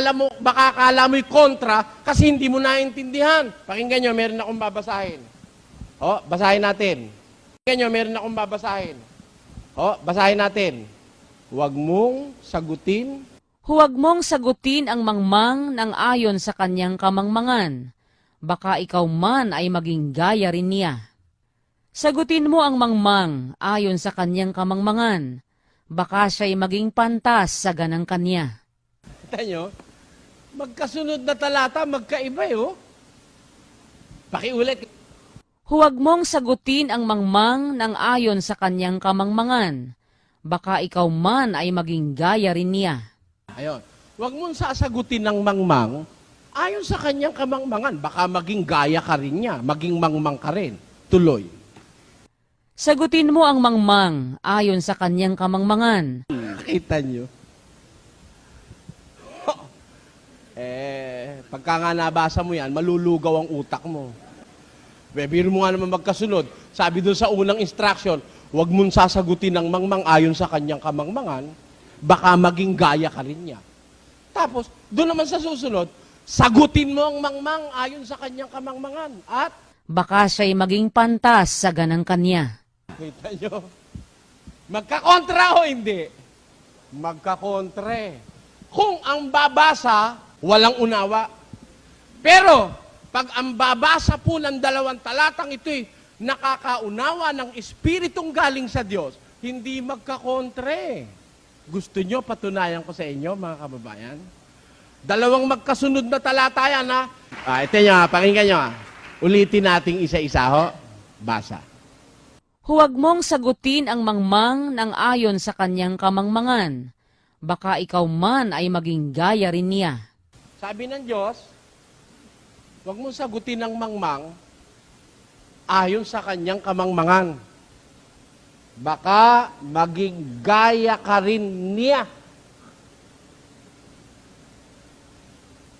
Alam mo, baka akala mo'y kontra kasi hindi mo naintindihan. Pakinggan nyo, meron akong babasahin. O, basahin natin. Pakinggan nyo, meron akong babasahin. O, basahin natin. Huwag mong sagutin Huwag mong sagutin ang mangmang ng ayon sa kanyang kamangmangan. Baka ikaw man ay maging gaya rin niya. Sagutin mo ang mangmang ayon sa kanyang kamangmangan. Baka siya'y maging pantas sa ganang kanya. Kita nyo, magkasunod na talata, magkaiba eh, oh. Pakiulit. Huwag mong sagutin ang mangmang ng ayon sa kanyang kamangmangan. Baka ikaw man ay maging gaya rin niya. Ayun. Huwag mong sasagutin ng mangmang ayon sa kanyang kamangmangan. Baka maging gaya ka rin niya, maging mangmang ka rin. Tuloy. Sagutin mo ang mangmang ayon sa kanyang kamangmangan. Nakita nyo? Eh, pagka nga nabasa mo yan, malulugaw ang utak mo. Bebiro mo nga naman magkasunod. Sabi doon sa unang instruction, huwag mong sasagutin ng mangmang ayon sa kanyang kamangmangan, baka maging gaya ka rin niya. Tapos, doon naman sa susunod, sagutin mo ang mangmang ayon sa kanyang kamangmangan. At, Baka siya'y maging pantas sa ganang kanya. kita nyo, magkakontra o hindi? Magkakontre. Kung ang babasa, walang unawa. Pero, pag ang babasa po ng dalawang talatang ito'y nakakaunawa ng espiritong galing sa Diyos, hindi magkakontre. Gusto nyo patunayan ko sa inyo, mga kababayan? Dalawang magkasunod na talata yan, ha? Ah, ito nyo, pakinggan nyo? Ulitin nating isa-isa, ho? Basa. Huwag mong sagutin ang mangmang ng ayon sa kanyang kamangmangan. Baka ikaw man ay maging gaya rin niya. Sabi ng Diyos, huwag mong sagutin ng mangmang ayon sa kanyang kamangmangan. Baka maging gaya ka rin niya.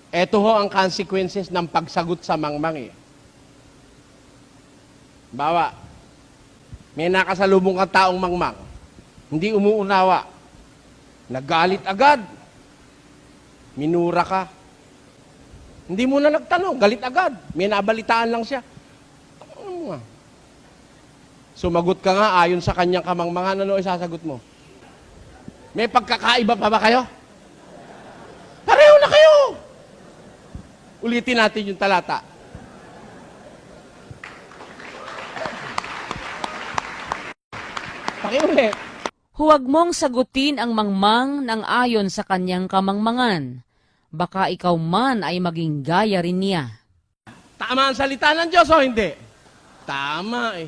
Ito ho ang consequences ng pagsagot sa mangmang eh. Bawa, may nakasalubong kang taong mangmang, hindi umuunawa, nagalit agad, minura ka, hindi mo na nagtanong, galit agad. May nabalitaan lang siya. Ano mo nga? Sumagot ka nga ayon sa kanyang kamangmangan, ano isasagot mo? May pagkakaiba pa ba kayo? Pareho na kayo! Ulitin natin yung talata. Pakiulit. Huwag mong sagutin ang mangmang ng ayon sa kanyang kamangmangan. Baka ikaw man ay maging gaya rin niya. Tama ang salita ng Diyos o hindi? Tama eh.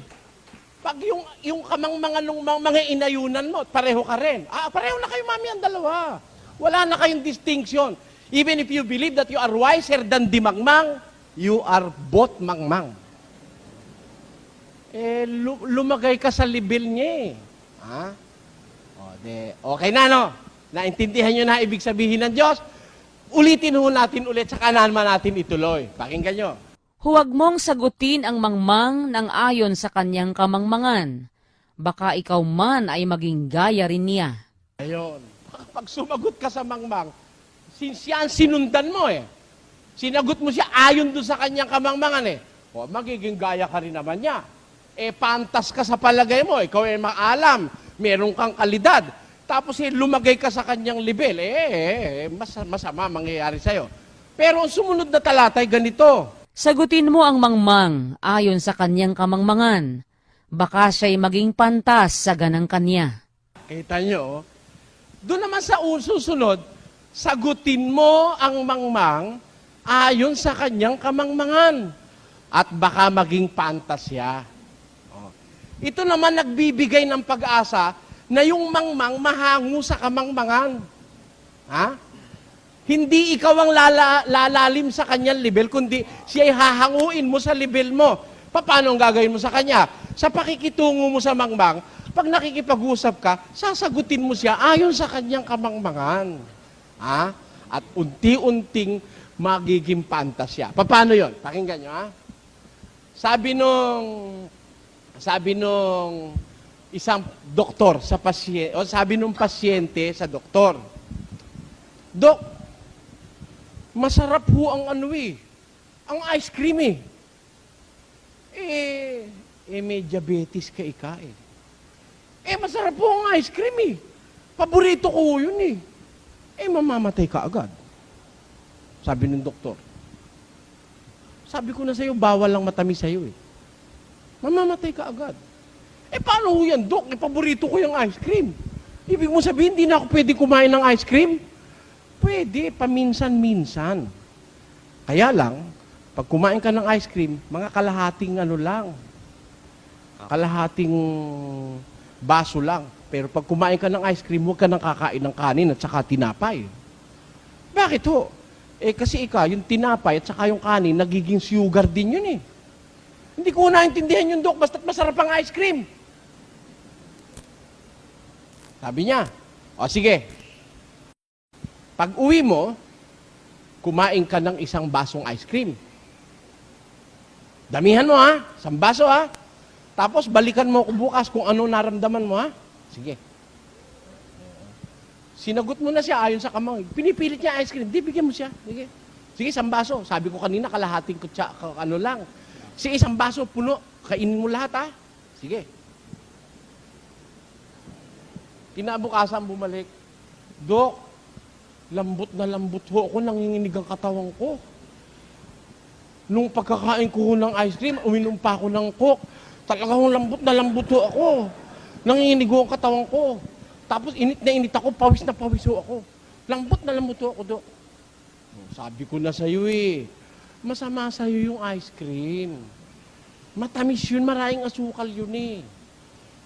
Pag yung, yung kamangmangan ng mga, mga inayunan mo, pareho ka rin. Ah, pareho na kayo, mami, ang dalawa. Wala na kayong distinction. Even if you believe that you are wiser than di mangmang, you are both mangmang. Eh, lu- lumagay ka sa level niya eh. Ha? O, de, okay na, no? Naintindihan nyo na ibig sabihin ng Diyos? Ulitin ho natin ulit, sa kanan man natin ituloy. Pakinggan nyo. Huwag mong sagutin ang mangmang ng ayon sa kanyang kamangmangan. Baka ikaw man ay maging gaya rin niya. Ayun. Pag sumagot ka sa mangmang, since yan sinundan mo eh. Sinagot mo siya ayon doon sa kanyang kamangmangan eh. O, magiging gaya ka rin naman niya. Eh, pantas ka sa palagay mo. Ikaw ay maalam. Meron kang kalidad. Tapos eh, lumagay ka sa kanyang level. Eh, eh, mas, masama mangyayari sa'yo. Pero ang sumunod na talata ay ganito. Sagutin mo ang mangmang ayon sa kanyang kamangmangan. Baka siya'y maging pantas sa ganang kanya. Kita nyo, oh. doon naman sa susunod, sagutin mo ang mangmang ayon sa kanyang kamangmangan. At baka maging pantasya. Oh. Ito naman nagbibigay ng pag-asa na yung mangmang mahango sa kamangmangan. Ha? Hindi ikaw ang lala, lalalim sa kanyang level, kundi siya'y hahanguin mo sa level mo. Paano ang gagawin mo sa kanya? Sa pakikitungo mo sa mangmang, pag nakikipag-usap ka, sasagutin mo siya ayon sa kanyang kamangmangan. Ha? At unti-unting magiging pantasya. Paano yon? Pakinggan nyo, ha? Sabi nung, sabi nung isang doktor sa pasyente, o sabi nung pasyente sa doktor, Dok, masarap ho ang ano eh, ang ice cream eh. Eh, eh may diabetes ka ika eh. Eh, masarap po ang ice cream eh. Paborito ko yun eh. Eh, mamamatay ka agad. Sabi ng doktor. Sabi ko na sa'yo, bawal lang matamis sa'yo eh. Mamamatay ka agad. Eh, paano ho yan, Dok? Eh, paborito ko yung ice cream. Ibig mo sabihin, hindi na ako pwede kumain ng ice cream? Pwede, paminsan-minsan. Kaya lang, pag kumain ka ng ice cream, mga kalahating ano lang, kalahating baso lang. Pero pag kumain ka ng ice cream, huwag ka nang kakain ng kanin at saka tinapay. Bakit ho? Eh kasi ika, yung tinapay at saka yung kanin, nagiging sugar din yun eh. Hindi ko naintindihan yung dok, basta't masarap ang ice cream. Sabi niya, o sige, pag uwi mo, kumain ka ng isang basong ice cream. Damihan mo ha, isang baso ha. Tapos balikan mo ko bukas kung ano naramdaman mo ha. Sige. Sinagot mo na siya ayon sa kamay. Pinipilit niya ice cream. Di, bigyan mo siya. Sige. Sige, isang baso. Sabi ko kanina, kalahating kutsa, ano lang. Sige, isang baso, puno. Kainin mo lahat ha. Sige. Kinabukasan bumalik. Dok, lambot na lambot ho ako, nanginginig ang katawan ko. Nung pagkakain ko ho ng ice cream, uminom pa ako ng coke. Talagang lambot na lambot ho ako. Nanginginig ho ang katawan ko. Tapos init na init ako, pawis na pawis ho ako. Lambot na lambot ho ako, Dok. Sabi ko na sa'yo eh, masama sa'yo yung ice cream. Matamis yun, maraming asukal yun eh.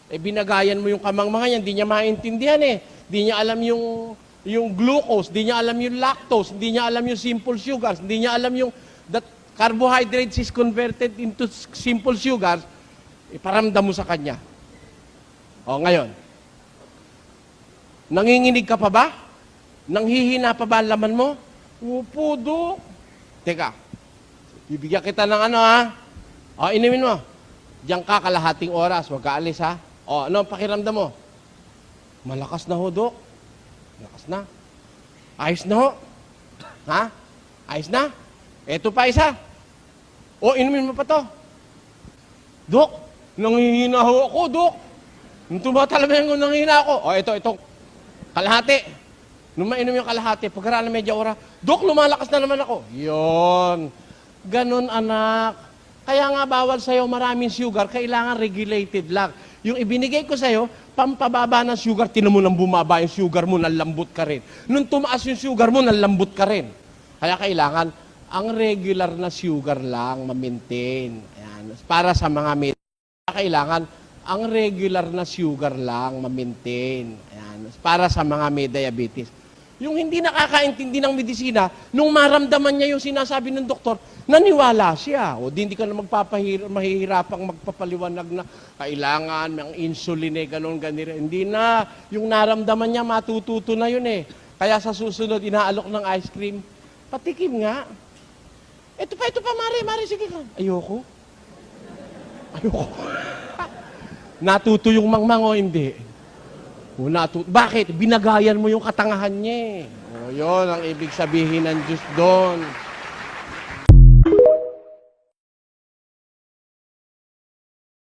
Eh binagayan mo yung kamangmangan yan, di niya maintindihan eh. Di niya alam yung yung glucose, di niya alam yung lactose, di niya alam yung simple sugars, di niya alam yung that carbohydrates is converted into simple sugars, iparamdam mo sa kanya. O ngayon, nanginginig ka pa ba? Nanghihina pa ba laman mo? Upo, Dok. Teka, bibigyan kita ng ano ha? O, inumin mo. Diyan ka kalahating oras, huwag ka alis ha. O, ano ang pakiramdam mo? Malakas na ho, Dok. Malakas na. Ayos na ho. Ha? Ayos na. Eto pa isa. O, inumin mo pa to. Dok, nanghihina ho ako, Dok. Nung tumatalaban ko, nanghihina ako. O, ito, ito. Kalahati. Nung mainom yung kalahati, pagkaraan ng medya ora, Dok, lumalakas na naman ako. Yon. Ganon, anak. Kaya nga bawal sa'yo maraming sugar, kailangan regulated lang. Yung ibinigay ko sa'yo, pampababa ng sugar, tinan mo nang bumaba yung sugar mo, nalambot ka rin. Nung tumaas yung sugar mo, nalambot ka rin. Kaya kailangan, ang regular na sugar lang, ma-maintain. Ayan. Para sa mga may kailangan, ang regular na sugar lang, ma-maintain. Ayan. Para sa mga may diabetes. Yung hindi nakakaintindi ng medisina, nung maramdaman niya yung sinasabi ng doktor, naniwala siya. O di hindi ka na magpapahir- mahihirapang magpapaliwanag na kailangan ng insulin eh, ganun, ganun. Hindi na. Yung naramdaman niya, matututo na yun eh. Kaya sa susunod, inaalok ng ice cream, patikim nga. Ito pa, ito pa, Mari, Mari, sige ka. Ayoko. Ayoko. Natuto yung mangmang o hindi? O, natu- Bakit? Binagayan mo yung katangahan niya eh. O, yun ang ibig sabihin ng Diyos doon.